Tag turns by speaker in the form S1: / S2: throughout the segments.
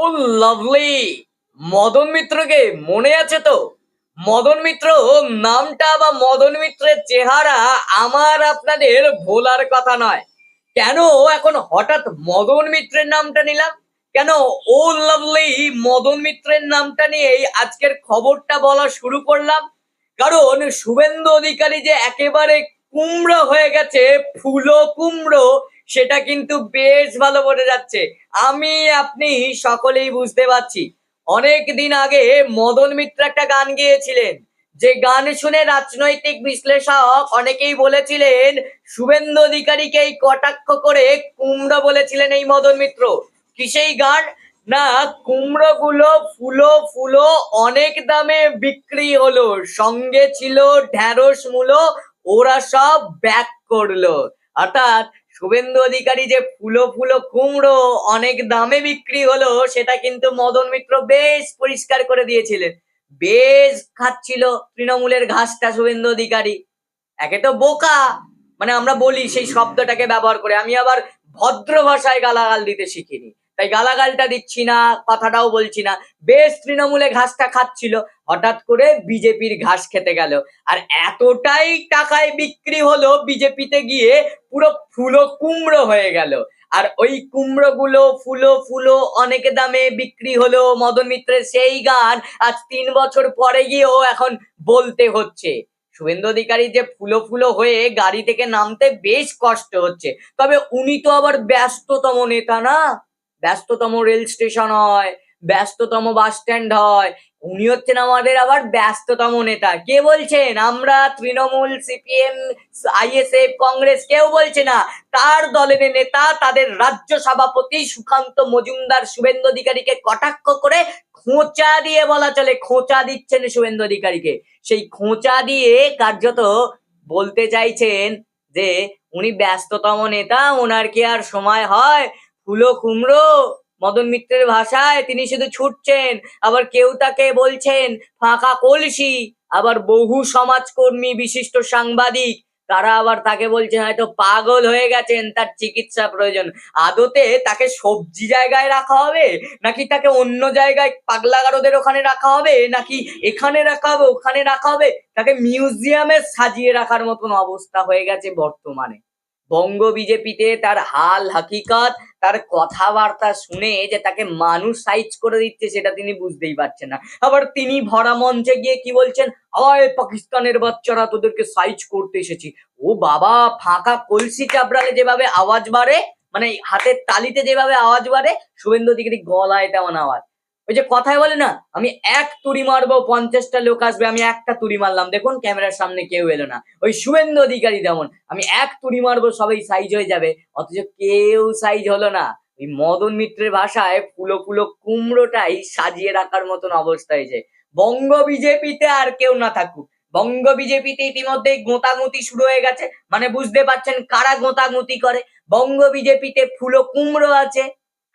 S1: ও lovely Madan মিত্রকে মনে আছে তো? মদন মিত্র নামটা বা মদন মিত্রের চেহারা আমার আপনাদের ভোলার কথা নয়। কেন এখন হঠাৎ মদন মিত্রের নামটা নিলাম? কেন ও লাভলি মদন মিত্রের নামটা নিয়েই আজকের খবরটা বলা শুরু করলাম? কারণ শুভেন্দু অধিকারী যে একেবারে কুমড়ো হয়ে গেছে, ফুলো কুমড়ো সেটা কিন্তু বেশ ভালো বোঝা যাচ্ছে। আমি, আপনি সকলেই বুঝতে পারছি। অনেক দিন আগে মদন মিত্র একটা গান গেয়েছিলেন। যে গান শুনে রাজনৈতিক বিশ্লেষক অনেকেই বলেছিলেন, শুভেন্দু অধিকারীকে এই কটাক্ষ করে কুমড়ো বলেছিলেন এই মদন মিত্র। কি সেই গান? না কুমড়ো গুলো ফুলো ফুলো অনেক দামে বিক্রি হলো। সঙ্গে ছিল ঢ্যাঁড়স মূলো, ওরা সব ব্যাক করল। অর্থাৎ শুভেন্দু অধিকারী যে ফুলো ফুলো কুমড়ো অনেক দামে বিক্রি হলো, সেটা কিন্তু মদন মিত্র বেশ পরিষ্কার করে দিয়েছিলেন। বেশ খাচ্ছিল তৃণমূলের ঘাসটা শুভেন্দু অধিকারী। একে তো বোকা মানে আমরা বলি সেই শব্দটাকে ব্যবহার করে। আমি আবার ভদ্র ভাষায় গালাগাল দিতে শিখিনি। তাই গালাগালটা দিচ্ছি না, কথাটাও বলছি না। বেশ তৃণমূলে ঘাসটা খাচ্ছিল, হঠাৎ করে বিজেপির ঘাস খেতে গেল। আর এতটাই টাকায় বিক্রি হলো বিজেপিতে গিয়ে, পুরো ফুলো কুমড়ো হয়ে গেল। আর ওই কুমড়ো গুলো ফুলো ফুলো অনেক দামে বিক্রি হলো মদন মিত্রের সেই গান আজ তিন বছর পরে গিয়েও এখন বলতে হচ্ছে। শুভেন্দু অধিকারী যে ফুলো ফুলো হয়ে গাড়ি থেকে নামতে বেশ কষ্ট হচ্ছে। তবে উনি তো আবার ব্যস্ততম নেতা না? ব্যস্ততম রেল স্টেশন হয়, ব্যস্ততম বাস স্ট্যান্ড হয়। উনি হচ্ছেন আমাদের আবার ব্যস্ততম নেতা। কে বলছেন? আমরা তৃণমূল, সিপিএম, আইএসএফ, কংগ্রেস কেউ বলছে না। তার দলের নেতা, তাদের রাজ্য সভাপতি সুকান্ত মজুমদার শুভেন্দু অধিকারীকে কটাক্ষ করে খোঁচা দিয়ে বলা চলে। খোঁচা দিচ্ছেন শুভেন্দু অধিকারীকে। সেই খোঁচা দিয়ে কার্যত বলতে চাইছেন যে, উনি ব্যস্ততম নেতা, ওনার কি আর সময় হয়? ফুলো কুমড়ো মদন মিত্রের ভাষায় তিনি শুধু ছুটছেন, আবার কেউ তাকে বলছেন, ফাঁকা কলসি। আবার বহু সমাজকর্মী, বিশিষ্ট সাংবাদিক, তারা আবার তাকে বলছেন, হয়তো পাগল হয়ে গেছেন, তার চিকিৎসা প্রয়োজন। আদতে তাকে সবজি জায়গায় রাখা হবে? নাকি তাকে অন্য জায়গায় পাগলাগারদের ওখানে রাখা হবে? নাকি এখানে রাখা হবে, ওখানে রাখা হবে? তাকে মিউজিয়ামে সাজিয়ে রাখার মতন অবস্থা হয়ে গেছে বর্তমানে। বঙ্গ বিজেপিতে তার হাল হাকিকত, তার কথাবার্তা শুনে যে তাকে মানুষ সাইজ করে দিচ্ছে সেটা তিনি বুঝতেই পারছেন না। আবার তিনি ভরা মঞ্চে গিয়ে কি বলছেন? আয় পাকিস্তানের বাচ্চারা, তোদেরকে সাইজ করতে এসেছি। ও বাবা, ফাঁকা কলসি চাপড়ালে যেভাবে আওয়াজ বাড়ে মানে হাতের তালিতে যেভাবে আওয়াজ বাড়ে, শুভেন্দু অধিকারী গলায় তেমন আওয়াজ। ওই যে কথায় বলে না, আমি এক তুড়ি মারবো, পঞ্চাশটা লোক আসবে, আমি একটা তুড়ি মারলাম। দেখুন ক্যামেরার সামনে কেউ এলো না। ওই শুভেন্দু অধিকারী যেমন আমি এক তুড়ি মারবো, সবাই সাইজ হয়ে যাবে। অথচ কেউ সাইজ হলো না। ওই মদন মিত্রের ভাষায় ফুলো ফুলো কুমড়োটাই সাজিয়ে রাখার মতন অবস্থা হয়েছে। বঙ্গ বিজেপিতে আর কেউ না থাকুক। বঙ্গ বিজেপিতে ইতিমধ্যে গোঁতাগুতি শুরু হয়ে গেছে। মানে বুঝতে পারছেন কারা গোঁতাগুতি করে? বঙ্গ বিজেপিতে ফুলো কুমড়ো আছে।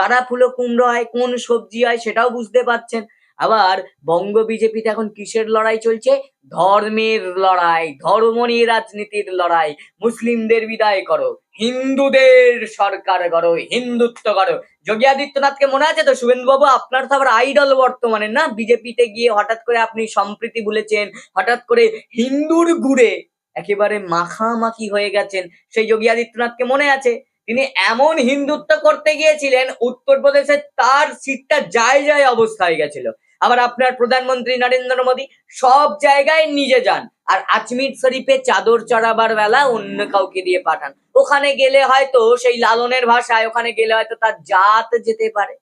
S1: কারা ফুলো কুমড়ো হয় কোন সবজি হয় সেটাও বুঝতে পারছেন। আবার বঙ্গ বিজেপিতে এখন কিসের লড়াই চলছে? ধর্মের লড়াই ধর্ম নিয়ে রাজনীতির লড়াই। মুসলিমদের বিদায় করো, হিন্দুদের সরকার করো হিন্দুত্ব করো যোগী আদিত্যনাথকে মনে আছে তো? শুভেন্দু বাবু আপনার তো আবার আইডল বর্তমানে না? বিজেপিতে গিয়ে হঠাৎ করে আপনি সম্প্রীতি ভুলেছেন, হঠাৎ করে হিন্দুর গুড়ে একেবারে মাখামাখি হয়ে গেছেন। সেই যোগী আদিত্যনাথকে মনে আছে? তিনি এমন হিন্দুত্ব করতে গিয়েছিলেন, উত্তরপ্রদেশে তার সিটটা যায় যায় অবস্থা হয়ে গেছিল। আবার আপনার প্রধানমন্ত্রী নরেন্দ্র মোদী সব জায়গায় নিজে যান, আর আজমির শরীফে চাদর চড়াবার বেলা অন্য কাউকে দিয়ে পাঠান। ওখানে গেলে হয়তো সেই লালনের ভাষায়, ওখানে গেলে হয়তো তার জাত যেতে পারে।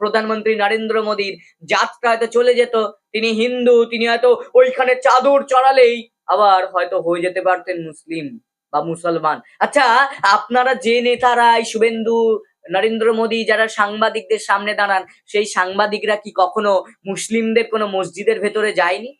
S1: প্রধানমন্ত্রী নরেন্দ্র মোদীর জাতটা হয়তো চলে যেত। তিনি হিন্দু, তিনি হয়তো ওইখানে চাদর চড়ালেই আবার হয়তো হয়ে যেতে পারতেন মুসলিম। বা মুসলমান। আচ্ছা আপনারা যে নেতারা এই শুভেন্দু, নরেন্দ্র মোদী যারা সাংবাদিকদের সামনে দাঁড়ান, সেই সাংবাদিকরা কি কখনো মুসলিমদের কোনো মসজিদের ভেতরে যায়নি?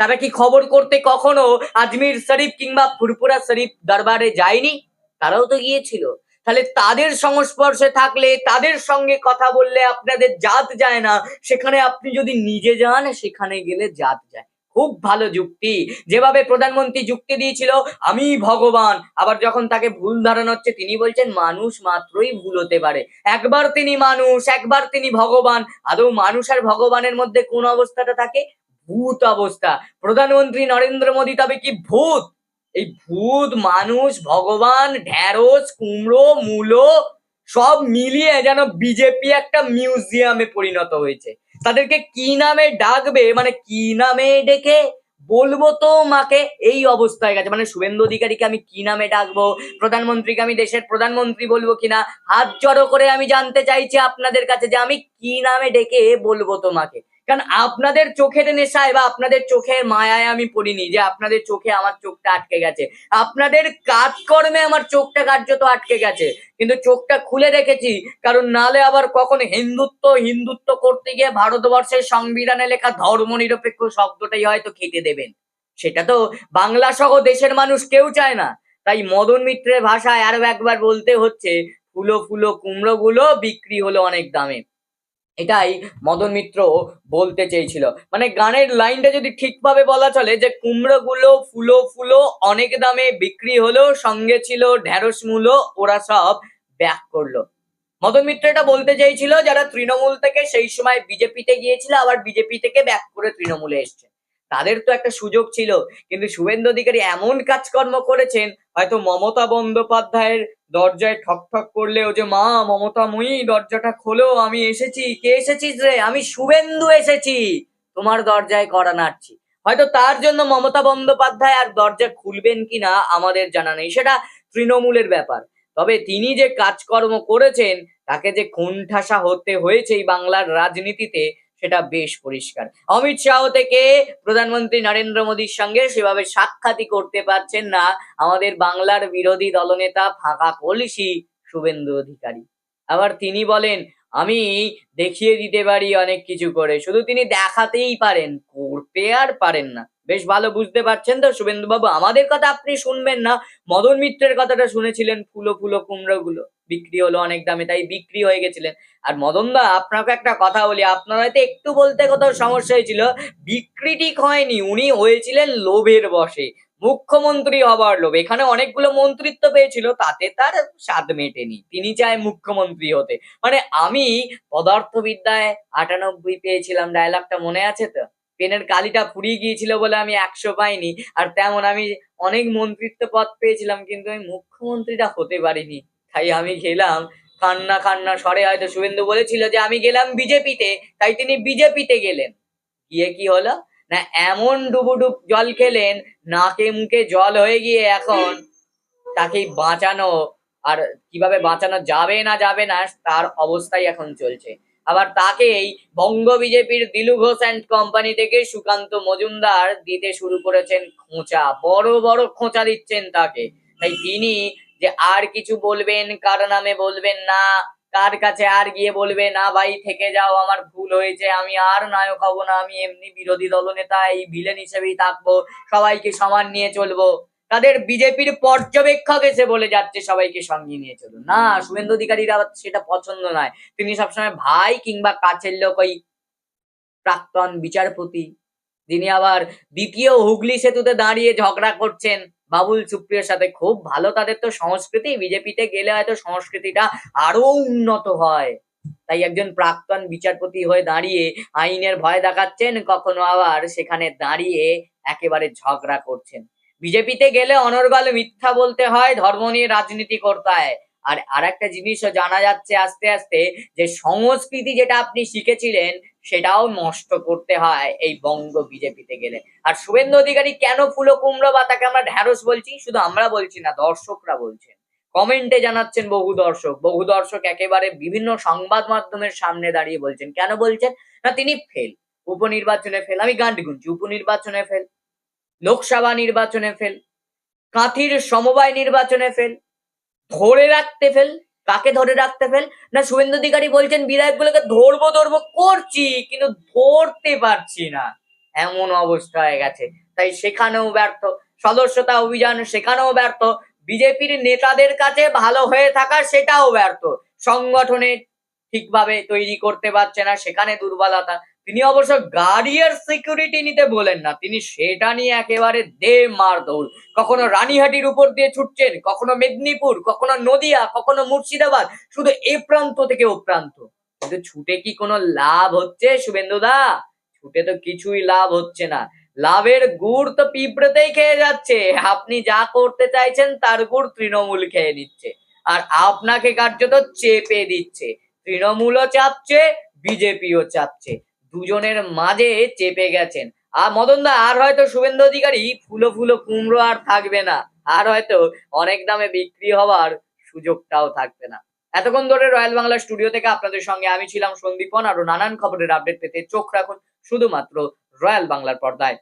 S1: তারা কি খবর করতে কখনো আজমির শরীফ কিংবা ফুরপুরা শরীফ দরবারে যায়নি? তারাও তো গিয়েছিল। তাহলে তাদের সংস্পর্শে থাকলে, তাদের সঙ্গে কথা বললে আপনাদের জাত যায় না। সেখানে আপনি যদি নিজে যান, সেখানে গেলে জাত যায়। খুব ভালো যুক্তি। যেভাবে প্রধানমন্ত্রী যুক্তি দিয়েছিল, আমি ভগবান। আবার যখন তাকে ভুল ধারণা হচ্ছে, তিনি বলছেন, মানুষ মাত্রই ভুল হতে পারে। একবার তিনি মানুষ, একবার তিনি ভগবান। আদৌ মানুষ আর ভগবানের মধ্যে কোন অবস্থাটা থাকে? ভূত অবস্থা। প্রধানমন্ত্রী নরেন্দ্র মোদী তবে কি ভূত? এই ভূত, মানুষ, ভগবান ঢ্যাঁড়স কুমড়ো, মূলো, সব মিলিয়ে যেন বিজেপি একটা মিউজিয়ামে পরিণত হয়েছে। তাদেরকে কি নামে ডাকবে? মানে কি নামে ডেকে বলব তো মাকে এই অবস্থায় গেছে। মানে শুভেন্দু অধিকারীকে আমি কি নামে ডাকবো? প্রধানমন্ত্রীকে আমি দেশের প্রধানমন্ত্রী বলব কিনা? হাত জড়ো করে আমি জানতে চাইছি আপনাদের কাছে যে আমি কি নামে ডেকে বলব তোমাকে। কারণ আপনাদের চোখের নেশায় বা আপনাদের চোখের মায়ায় আমি পড়িনি যে আপনাদের চোখে আমার চোখটা আটকে গেছে। আপনাদের কাজকর্মে আমার চোখটা কার্যত আটকে গেছে। কিন্তু চোখটা খুলে রেখেছি কারণ নালে আবার কখন হিন্দুত্ব হিন্দুত্ব করতে গিয়ে ভারতবর্ষের সংবিধানে লেখা ধর্মনিরপেক্ষ শব্দটাই হয়তো কেটে দেবেন। সেটা তো বাংলা সহ দেশের মানুষ কেউ চায় না। তাই মদন মিত্রের ভাষায় আরও একবার বলতে হচ্ছে, ফুলো ফুলো কুমড়ো গুলো বিক্রি হলো অনেক দামে। এটাই মদন মিত্র বলতে চেয়েছিল। মানে গানের লাইনটা যদি ঠিকভাবে বলা চলে যে কুমড়ো গুলো ফুলো ফুলো, অনেক দামে বিক্রি হলো, সঙ্গে ছিল ঢেঁড়স মূলো, ওরা সব ব্যাক করল। মদন মিত্র এটা বলতে চাইছিল যারা তৃণমূল থেকে সেই সময় বিজেপিতে গিয়েছিল, আবার বিজেপি থেকে ব্যাক করে তৃণমূলে এসছে। তাদের তো একটা সুযোগ ছিল। কিন্তু শুভেন্দু অধিকারী এমন কাজকর্ম করেছেন, হয়তো মমতা বন্দ্যোপাধ্যায়ের দরজায় ঠক ঠক করলে ও যে, মা, মমতা মুই, দরজাটা খোলো, আমি এসেছি। কে এসেছিস রে? আমি শুভেন্দু এসেছি। তোমার দরজায় করা নাড়ছি। হয়তো তার জন্য মমতা বন্দ্যোপাধ্যায় আর দরজা খুলবেন কিনা আমাদের জানা নেই। সেটা তৃণমূলের ব্যাপার। তবে তিনি যে কাজকর্ম করেছেন, তাকে যে কোণঠাসা হতে হয়েছে এই বাংলার রাজনীতিতে সেটা বেশ পরিষ্কার। অমিত শাহ থেকে প্রধানমন্ত্রী নরেন্দ্র মোদীর সঙ্গে সেভাবে সাক্ষাৎই করতে পারছেন না আমাদের বাংলার বিরোধী দলনেতা ফাঁকা কলিসি শুভেন্দু অধিকারী। আবার তিনি বলেন, আমি দেখিয়ে দিতে পারি অনেক কিছু করে, শুধু তিনি দেখাতেই পারেন, করতে আর পারেন না। বেশ ভালো বুঝতে পারছেন তো? শুভেন্দু বাবু আমাদের কথা আপনি শুনবেন না। মদন মিত্রের কথাটা শুনেছিলেন, ফুলো ফুলো কুমড়ো গুলো বিক্রি হলো অনেক দামে, তাই বিক্রি হয়ে গেছিলেন। আর মদন দা আপনাকে একটা কথা বলি, আপনার হয়তো একটু বলতে কোথাও সমস্যা হয়েছিল। বিক্রি ঠিক হয়নি, উনি হয়েছিলেন লোভের বসে মুখ্যমন্ত্রী হবার লোভ। এখানে অনেকগুলো মন্ত্রিত্ব পেয়েছিল, তাতে তার স্বাদ মেটেনি। তিনি চায় মুখ্যমন্ত্রী হতে। মানে আমি পদার্থবিদ্যায় আটানব্বই পেয়েছিলাম ডায়লগটা মনে আছে তো? পেনের কালিটা ফুরিয়ে গিয়েছিল বলে আমি একশো পাইনি। আর তেমন আমি অনেক মন্ত্রিত্ব পদ পেয়েছিলাম, কিন্তু আমি মুখ্যমন্ত্রীটা হতে পারিনি। তাই আমি গেলাম, কান্না কান্না স্বরে হয়তো শুভেন্দু বলেছিল যে আমি গেলাম বিজেপিতে, তাই তিনি বিজেপিতে গেলেন। গিয়ে কি হলো? না, এমন ডুবুডুব জল খেলেন, নাকে মুখে জল হয়ে গিয়ে এখন তাকেই বাঁচানো, আর কীভাবে বাঁচানো যাবে না যাবে না, তার অবস্থাই এখন চলছে। আবার তাকেই বঙ্গ বিজেপির দিলু ঘোষ অ্যান্ড কোম্পানি থেকে সুকান্ত মজুমদার দিতে শুরু করেছেন খোঁচা, বড় বড় খোঁচা দিচ্ছেন তাকে। তাই তিনি যে আর কিছু বলবেন, কার নামে বলবেন না, কার কাছে আর গিয়ে বলবে, না ভাই, থেকে যাও, আমার ভুল হয়েছে, আমি আর নায়ক হব না, আমি এমনি বিরোধী দলনেতা, এই ভিলেন হিসেবেই থাকব, সবাইকে সমান নিয়ে চলবো। তাদের বিজেপির পর্যবেক্ষক এসে বলে যাচ্ছে, সবাইকে সঙ্গে নিয়ে চলুন। না, শুভেন্দু অধিকারীর সেটা পছন্দ নয়। তিনি সবসময় ভাই কিংবা কাছের লোক ওই প্রাক্তন বিচারপতি। যিনি আবার দ্বিতীয় হুগলি সেতুতে দাঁড়িয়ে ঝগড়া করছেন। বাবুল সুপ্রিয়র সাথে খুব ভালো তাদের তো সংস্কৃতি। বিজেপিতে গেলে হয়তো সংস্কৃতিটা আরও উন্নত হয়। তাই একজন প্রাক্তন বিচারপতি হয়ে দাঁড়িয়ে আইনের ভয় দেখাচ্ছেন, কখনো আবার সেখানে দাঁড়িয়ে একেবারে ঝগড়া করছেন। বিজেপিতে গেলে অনর্গল মিথ্যা বলতে হয়, ধর্ম নিয়ে রাজনীতি করতে হয়। আর আর একটা জিনিসও জানা যাচ্ছে আস্তে আস্তে, যে সংস্কৃতি যেটা আপনি শিখেছিলেন, সেটাও নষ্ট করতে হয় এই বঙ্গ বিজেপিতে গেলে। আর শুভেন্দু অধিকারী কেন ফুলো কুমড়ো বা তাকে আমরা ঢ্যাঁড়স বলছি? শুধু আমরা বলছি না, দর্শকরা বলছেন। কমেন্টে জানাচ্ছেন বহু দর্শক। বহু দর্শক একেবারে বিভিন্ন সংবাদ মাধ্যমের সামনে দাঁড়িয়ে বলছেন, কেন বলছেন? না, তিনি ফেল। উপনির্বাচনে ফেল। আমি গান গুনছি। উপনির্বাচনে ফেল। লোকসভা নির্বাচনে ফেল, কাঁথির সমবায় নির্বাচনে ফেল, ধরে রাখতে ফেল, কাকে ধরে রাখতে ফেল? না, শুভেন্দু অধিকারী বলছেন বিধায়কগুলোকে ধরবো ধরবো, করছি, কিন্তু ধরতে পারছি না। এমন অবস্থা হয়ে গেছে। তাই সেখানেও ব্যর্থ। সদস্যতা অভিযান সেখানেও ব্যর্থ। বিজেপির নেতাদের কাছে ভালো হয়ে থাকা সেটাও ব্যর্থ। সংগঠনে ঠিকভাবে তৈরি করতে পারছে না, সেখানে দুর্বলতা। তিনি অবশ্য গাড়ি আর সিকিউরিটি নিতে বলেন না। তিনি সেটা নিয়ে একেবারে দে মার দৌড়। কখনো রানীহাটির উপর দিয়ে ছুটছেন, কখনো মেদিনীপুর, কখনো নদিয়া, কখনো মুর্শিদাবাদ, শুধু এ প্রান্ত থেকে ও প্রান্ত। কিন্তু ছুটে কি কোনো লাভ হচ্ছে শুভেন্দুদা ছুটে তো কিছুই লাভ হচ্ছে না। লাভের গুড় তো পিঁপড়েতেই খেয়ে যাচ্ছে। আপনি যা করতে চাইছেন, তার গুড় তৃণমূল খেয়ে নিচ্ছে। আর আপনাকে কার্যত চেপে দিচ্ছে। তৃণমূলও চাপছে, বিজেপিও চাপছে। দুজনের মাঝে চেপে গেছেন। আর মদনদা, আর হয়তো শুভেন্দু অধিকারী, ফুলো ফুলো কুমড়ো আর থাকবে না। আর হয়তো অনেক দামে বিক্রি হওয়ার সুযোগটাও থাকবে না। এতক্ষণ ধরে রয়্যাল বাংলা স্টুডিও থেকে আপনাদের সঙ্গে আমি ছিলাম সন্দীপন। আরও নানান খবরের আপডেট পেতে চোখ রাখুন শুধুমাত্র রয়্যাল বাংলার পর্দায়।